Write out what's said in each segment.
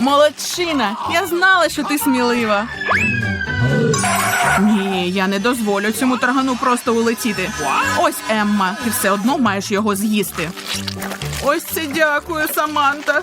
Молодчина! Я знала, що ти смілива. Ні, я не дозволю цьому таргану просто улетіти. Ось Емма, ти все одно маєш його з'їсти. Ось це дякую, Саманта.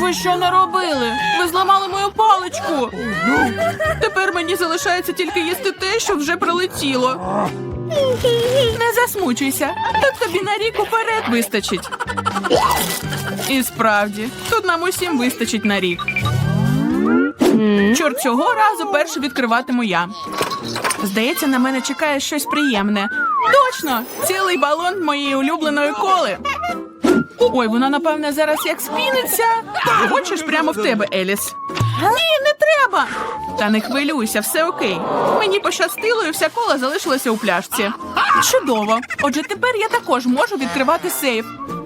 Ви що наробили? Ви зламали мою паличку. Тепер мені залишається тільки їсти те, що вже прилетіло. Не засмучуйся. Тут тобі на рік уперед вистачить. І справді, тут нам усім вистачить на рік. Чорт цього разу перше відкриватиму я. Здається, на мене чекає щось приємне. Точно! Цілий балон моєї улюбленої коли. Ой, вона, напевне, зараз як спіниться. Хочеш прямо в тебе, Еліс? Ні, не треба. Та не хвилюйся, все окей. Мені пощастило, і вся кола залишилася у пляшці. Чудово. Отже, тепер я також можу відкривати сейф.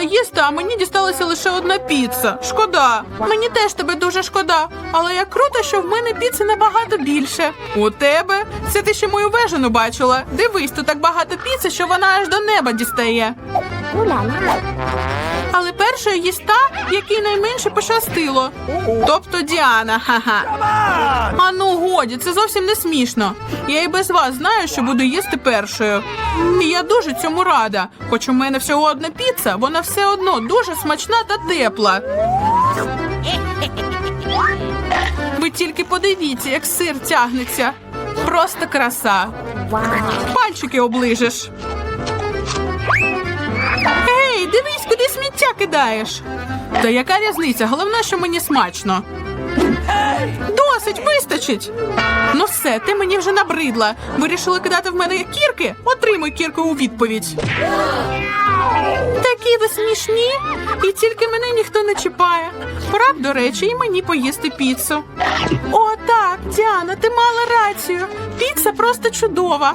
Хотіла їсти, а мені дісталася лише одна піца. Шкода. Мені теж тебе дуже шкода. Але як круто, що в мене піци набагато більше. У тебе? Це ти ще мою вежину бачила. Дивись, тут так багато піци, що вона аж до неба дістає. Але першою їсть та, якій найменше пощастило. Тобто Діана, ха-ха. А ну годі, це зовсім не смішно. Я і без вас знаю, що буду їсти першою. І я дуже цьому рада. Хоч у мене всього одна піца, вона все одно дуже смачна та тепла. Ви тільки подивіться, як сир тягнеться. Просто краса. Пальчики оближеш. Ей, дивись, куди сміття кидаєш. Та яка різниця? Головне, що мені смачно. Досить, вистачить. Ну все, ти мені вже набридла. Вирішили кидати в мене кірки? Отримуй кірку у відповідь. Такі ви смішні, і тільки мене ніхто не чіпає. Пора до речі, і мені поїсти піцу. О, так, Діана, ти мала рацію. Піца просто чудова.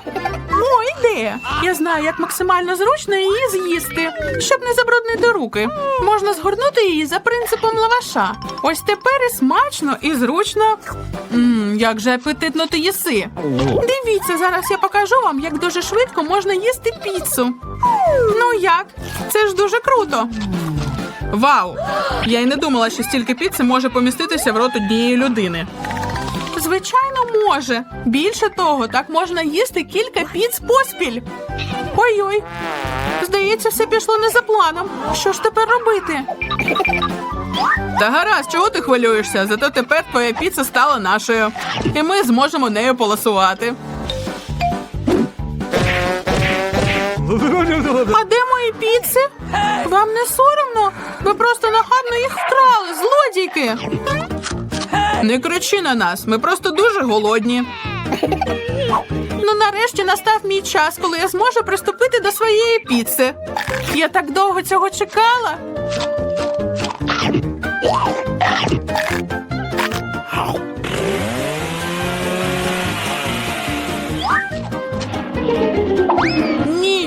О, ідея. Я знаю, як максимально зручно її з'їсти, щоб не забруднити руки. Можна згорнути її за принципом лаваша. Ось тепер і смачно, і зручно. Мм, як же апетитно ти їси. Дивіться, зараз я покажу вам, як дуже швидко можна їсти піцу. Ну як? Це ж дуже круто. Вау! Я й не думала, що стільки піци може поміститися в рот однієї людини. Звичайно, може. Більше того, так можна їсти кілька піц поспіль. Ой-ой. Здається, все пішло не за планом. Що ж тепер робити? Та гаразд, чого ти хвилюєшся? Зато тепер твоя піца стала нашою. І ми зможемо нею полосувати. А де мої піци? Вам не соромно? Ви просто нахабно їх вкрали, злодійки. Не кричи на нас, ми просто дуже голодні. Ну, нарешті настав мій час, коли я зможу приступити до своєї піци. Я так довго цього чекала.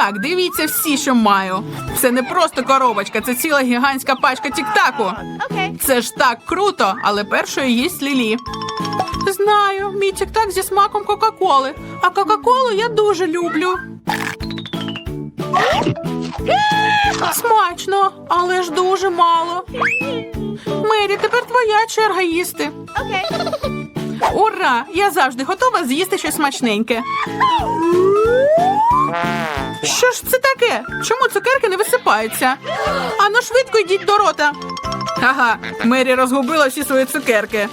Так, дивіться всі, що маю. Це не просто коробочка, це ціла гігантська пачка тік-таку. Це ж так круто, але першою їсть Лілі. Знаю, мій тік-так зі смаком Кока-Коли. А Кока-Колу я дуже люблю. Смачно, але ж дуже мало. Мері, тепер твоя черга їсти. Ура! Я завжди готова з'їсти щось смачненьке. Що ж це таке? Чому цукерки не висипаються? Ану швидко йдіть до рота. Ага, Мері розгубила всі свої цукерки.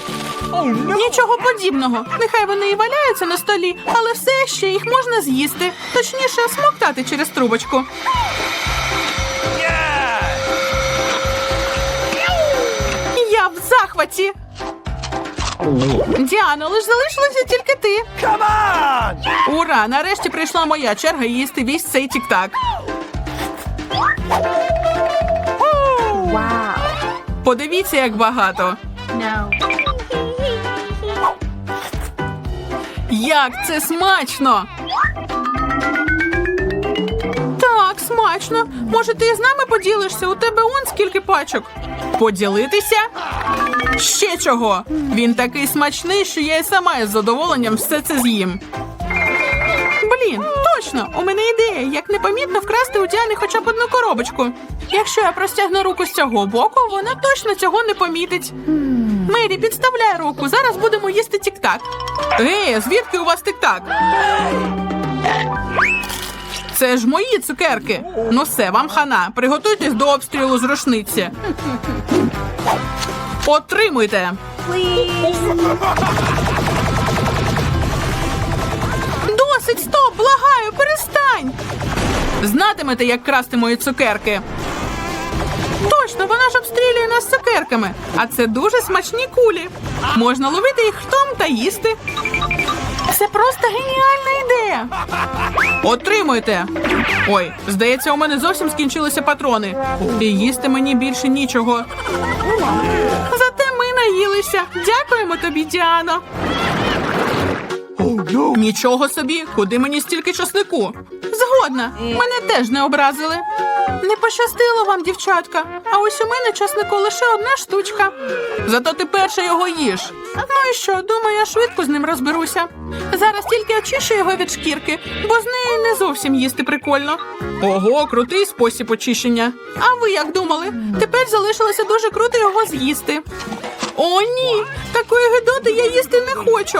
Нічого подібного. Нехай вони і валяються на столі, але все ще їх можна з'їсти. Точніше, смоктати через трубочку. Я в захваті. Діано, лиш залишилася тільки ти. Come on! Ура! Нарешті прийшла моя черга їсти весь цей тік-так. Wow. Подивіться, як багато. No. Як це смачно! Так, смачно. Може, ти з нами поділишся? У тебе он скільки пачок. Поділитися? Ще чого? Він такий смачний, що я і сама із задоволенням все це з'їм. Блін, точно, у мене ідея, як непомітно вкрасти у Діани хоча б одну коробочку. Якщо я простягну руку з цього боку, вона точно цього не помітить. Мері, підставляй руку. Зараз будемо їсти тік-так. Ей, звідки у вас тік-так? Це ж мої цукерки. Ну все, вам хана. Приготуйтесь до обстрілу з рушниці. Отримуйте. Досить, стоп, благаю, перестань. Знатимете, як красти мої цукерки. Точно, вона ж обстрілює нас цукерками. А це дуже смачні кулі. Можна ловити їх хтом та їсти. Це просто геніальна ідея. Отримуйте. Ой, здається, у мене зовсім скінчилися патрони. І їсти мені більше нічого. Зате ми наїлися. Дякуємо тобі, Діано. Нічого собі, куди мені стільки часнику? Згодна, мене теж не образили. Не пощастило вам, дівчатка. А ось у мене часнику лише одна штучка. Зато ти перша його їш. Ну і що, думаю, я швидко з ним розберуся. Зараз тільки очищу його від шкірки, бо з нею не зовсім їсти прикольно. Ого, крутий спосіб очищення. А ви як думали? Тепер залишилося дуже круто його з'їсти. О, ні! Такої гидоти я їсти не хочу.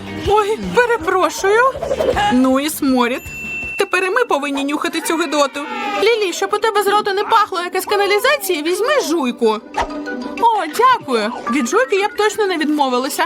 Ой, перепрошую. Ну і сморід. Тепер і ми повинні нюхати цю гидоту. Лілі, щоб у тебе з рота не пахло якась каналізація, візьми жуйку. О, дякую. Від жуйки я б точно не відмовилася.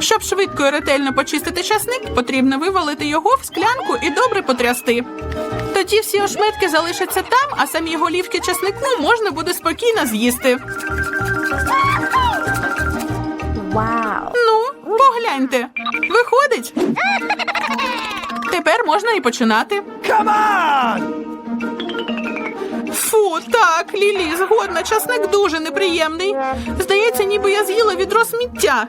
Щоб швидко і ретельно почистити часник, потрібно вивалити його в склянку і добре потрясти. Тоді всі ошметки залишаться там, а самі голівки часнику можна буде спокійно з'їсти. Wow. Ну, погляньте. Виходить. Тепер можна і починати. Come on! Фу, так, Лілі, згодна, часник дуже неприємний. Здається, ніби я з'їла відро сміття.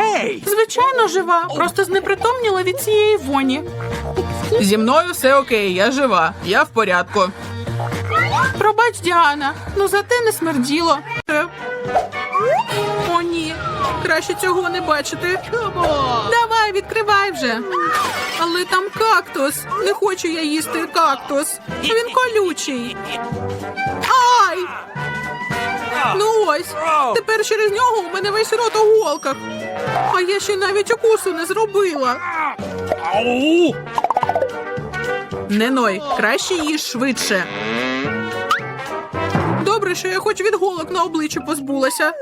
Hey! Звичайно, жива. Просто знепритомніла від цієї воні. Зі мною все окей, я жива. Я в порядку. Пробач, Діана, ну зате не смерділо. Е. О, ні. Краще цього не бачити. Давай, відкривай вже. Але там кактус. Не хочу я їсти кактус. Він колючий. Ай! Ну ось, тепер через нього у мене весь рот у голках. А я ще навіть укусу не зробила. Ow! Не ной, краще їж швидше. Добре, що я хоч від голок на обличчі позбулася.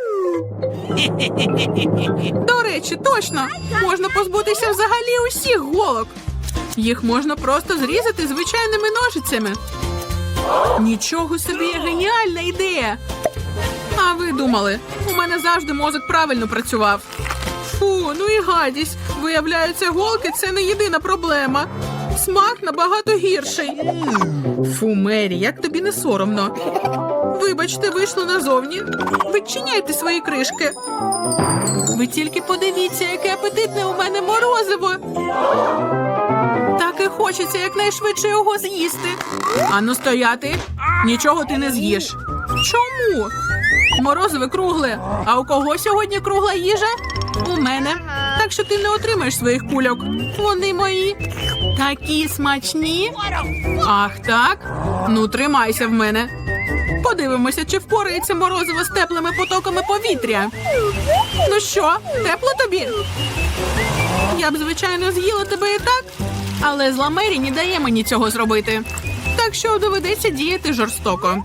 До речі, точно можна позбутися взагалі усіх голок. Їх можна просто зрізати звичайними ножицями. Нічого собі геніальна ідея. А ви думали, у мене завжди мозок правильно працював. Фу, ну і гадість. Виявляється, голки це не єдина проблема. Смак набагато гірший. Фу, Мері, як тобі не соромно. Вибачте, вийшло назовні. Відчиняйте свої кришки. Ви тільки подивіться, яке апетитне у мене морозиво. Так і хочеться якнайшвидше його з'їсти. Ану стояти. Нічого ти не з'їш. Чому? Морозиве кругле. А у кого сьогодні кругла їжа? У мене. Так що ти не отримаєш своїх кульок. Вони мої. Такі смачні. Ах, так? Ну, тримайся в мене. Подивимося, чи впорається морозиво з теплими потоками повітря. Ну що, тепло тобі? Я б, звичайно, з'їла тебе і так, але зла Мері не дає мені цього зробити. Так що доведеться діяти жорстоко.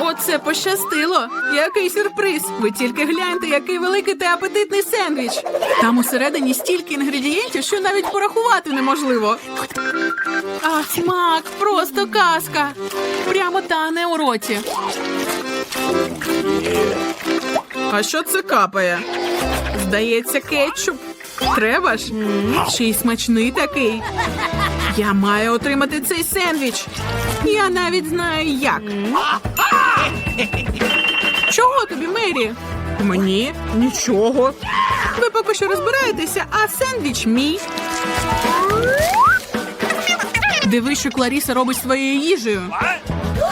Оце пощастило. Який сюрприз. Ви тільки гляньте, який великий та апетитний сендвіч. Там усередині стільки інгредієнтів, що навіть порахувати неможливо. А смак, просто казка. Прямо тане у роті. А що це капає? Здається, кетчуп. Треба ж? Ще й смачний такий. Я маю отримати цей сендвіч. Я навіть знаю як. Чого тобі, Мері? Мені нічого. Ви поки що розбираєтеся, а сендвіч мій. Дивись, що Кларіса робить з твоєю їжею.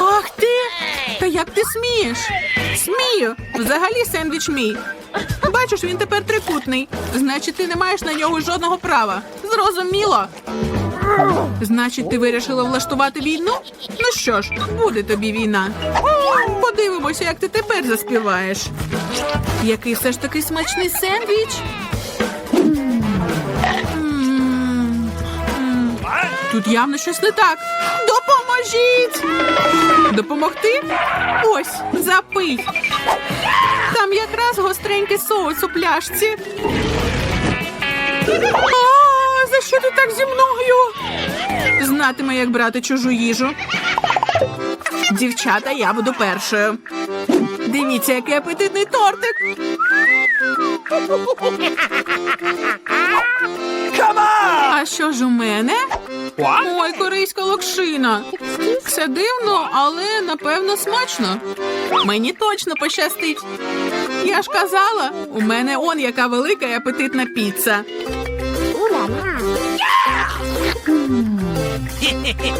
Ах ти! Як ти смієш? Смію! Взагалі сендвіч мій. Бачиш, він тепер трикутний. Значить, ти не маєш на нього жодного права. Зрозуміло. Значить, ти вирішила влаштувати війну? Ну що ж, буде тобі війна. Подивимося, як ти тепер заспіваєш. Який все ж таки смачний сендвіч. Тут явно щось не так. Допоможіть! Допомогти? Ось, запий. Там якраз гостренький соус у пляшці. А, за що ти так зі мною? Знатиме, як брати чужу їжу. Дівчата, я буду першою. Дивіться, який апетитний тортик. А що ж у мене? Ой, корейська локшина. Все дивно, але напевно смачно. Мені точно пощастить. Я ж казала, у мене он яка велика і апетитна піца.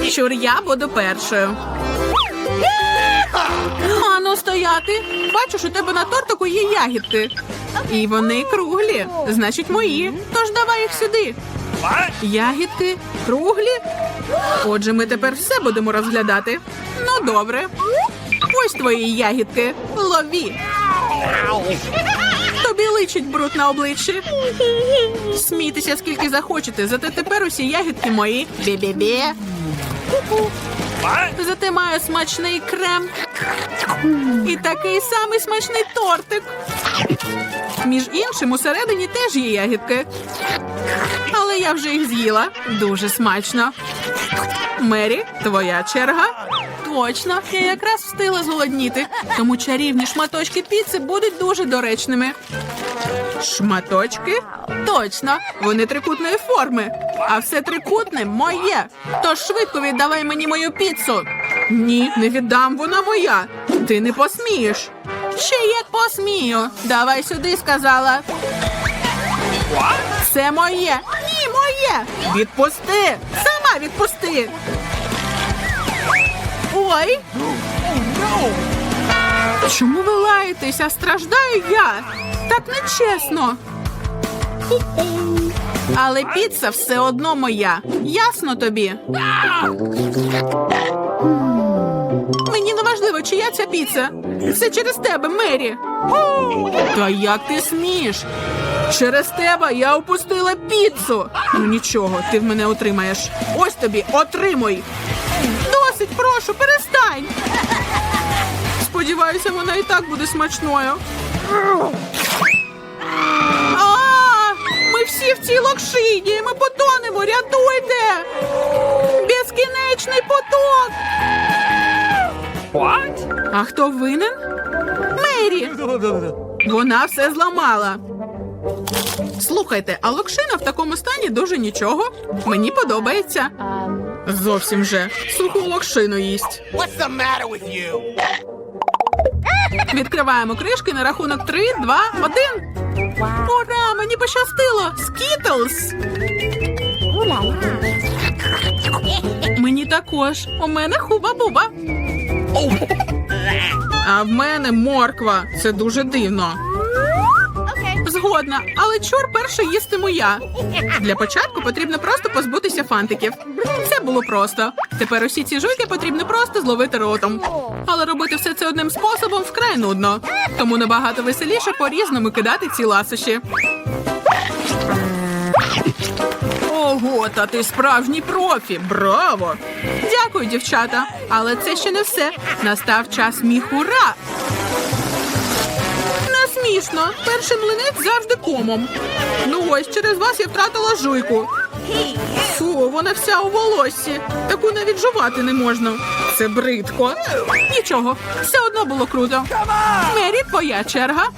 Щур, я буду першою. Стояти. Бачиш, у тебе на тортику є ягідки. І вони круглі, значить мої. Тож давай їх сюди. Ягідки круглі. Отже, ми тепер все будемо розглядати. Ну, добре. Ось твої ягідки. Лові. Тобі личить бруд на обличчі. Смійтеся скільки захочете, зате тепер усі ягідки мої. Бі-бі-бі. Зате маю смачний крем. І такий самий смачний тортик. Між іншим, усередині теж є ягідки. Але я вже їх з'їла. Дуже смачно. Мері, твоя черга. Точно, я якраз встигла зголодніти, тому чарівні шматочки піци будуть дуже доречними. Шматочки? Точно, вони трикутної форми. А все трикутне моє. Тож швидко віддавай мені мою піцу. Ні, не віддам, вона моя. Ти не посмієш. Ще як посмію. Давай сюди, сказала. Це моє. Ні, моє. Відпусти. Сама відпусти. Ой. Чому ви лаєтеся? Страждаю я. Так нечесно. Але піца все одно моя. Ясно тобі? Мені не важливо, чия ця піца. Це через тебе, Мері. Та як ти смієш? Через тебе я опустила піцу. Ну нічого, ти в мене отримаєш. Ось тобі, отримуй. Досить, прошу, перестань. Сподіваюся, вона і так буде смачною. А, ми всі в цій локшині. Ми потонемо. Рятуйте! Безкінечний поток. What? А хто винен? Мері. Вона все зламала. Слухайте, а локшина в такому стані дуже нічого. Мені подобається. Зовсім же. Суху локшину їсть. What's the matter with you? Відкриваємо кришки на рахунок 3, 2, 1. Ура! Мені пощастило! Скітлз! Мені також. У мене хуба-буба. А в мене морква. Це дуже дивно. Згодна, але чор перше їстиму я. Для початку потрібно просто позбутися фантиків. Це було просто. Тепер усі ці жуйки потрібно просто зловити ротом. Але робити все це одним способом вкрай нудно. Тому набагато веселіше по-різному кидати ці ласощі. Ого, та ти справжній профі! Браво! Дякую, дівчата. Але це ще не все. Настав час міхура. Не смішно. Перший млинець завжди комом. Ну ось через вас я втратила жуйку. Фу, вона вся у волоссі. Таку навіть жувати не можна. Це бридко. Нічого, все одно було круто. Мері, твоя черга.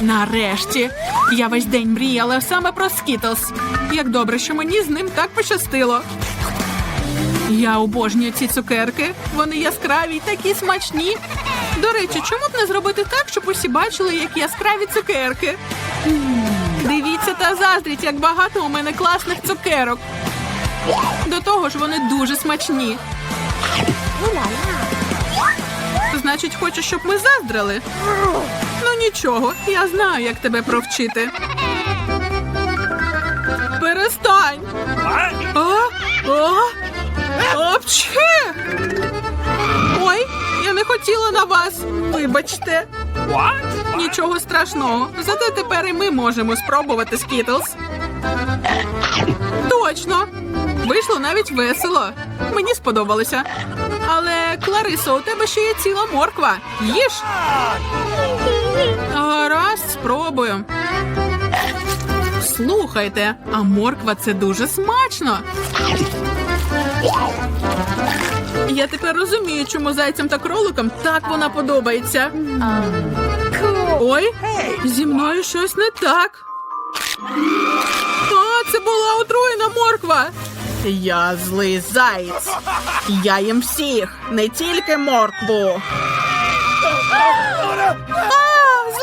Нарешті. Я весь день мріяла саме про Скітлз. Як добре, що мені з ним так пощастило. Я обожнюю ці цукерки. Вони яскраві й такі смачні. До речі, чому б не зробити так, щоб усі бачили, як яскраві цукерки? Дивіться та заздріть, як багато у мене класних цукерок. До того ж, вони дуже смачні. Значить, хочеш, щоб ми заздрили? Ну нічого, я знаю, як тебе провчити. Перестань! А? А? Апчхе! Ой, я не хотіла на вас. Вибачте. Нічого страшного. Зате тепер і ми можемо спробувати Скітлз. Точно. Вийшло навіть весело. Мені сподобалося. Але, Кларисо, у тебе ще є ціла морква. Їж. Гаразд, спробую. Слухайте, а морква це дуже смачно. Я тепер розумію, чому зайцям та кроликам так вона подобається. Ой, зі мною щось не так. А, це була отруєна морква. Я злий заєць. Я їм всіх, не тільки моркву.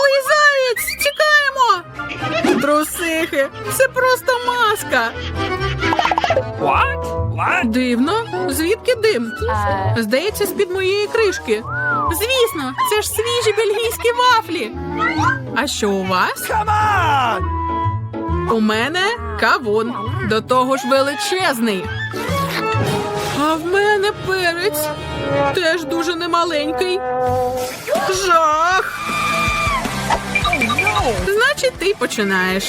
Злий заєць! Тікаємо! Трусихи, це просто маска. What? What? Дивно, звідки дим? Здається, з-під моєї кришки. Звісно, це ж свіжі бельгійські вафлі. А що у вас? Come on! У мене кавун. До того ж величезний. А в мене перець. Теж дуже немаленький. Жах. Значить, ти починаєш.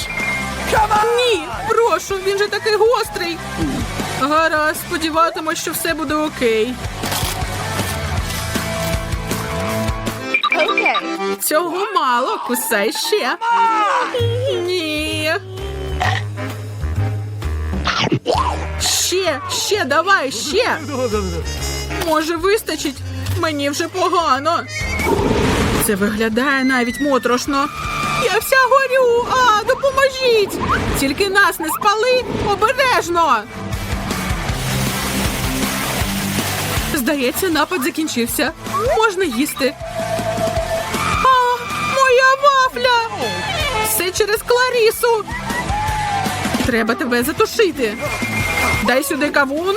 Ні, прошу, він же такий гострий. Гаразд, сподіватимось, що все буде окей. okay. Цього мало, кусай ще. Ні. Ще, ще, давай, ще. Може, вистачить? Мені вже погано. Це виглядає навіть моторошно. Я вся горю. А, допоможіть! Тільки нас не спали обережно. Здається, напад закінчився. Можна їсти. А, моя вафля! Все через Кларісу. Треба тебе затушити. Дай сюди кавун.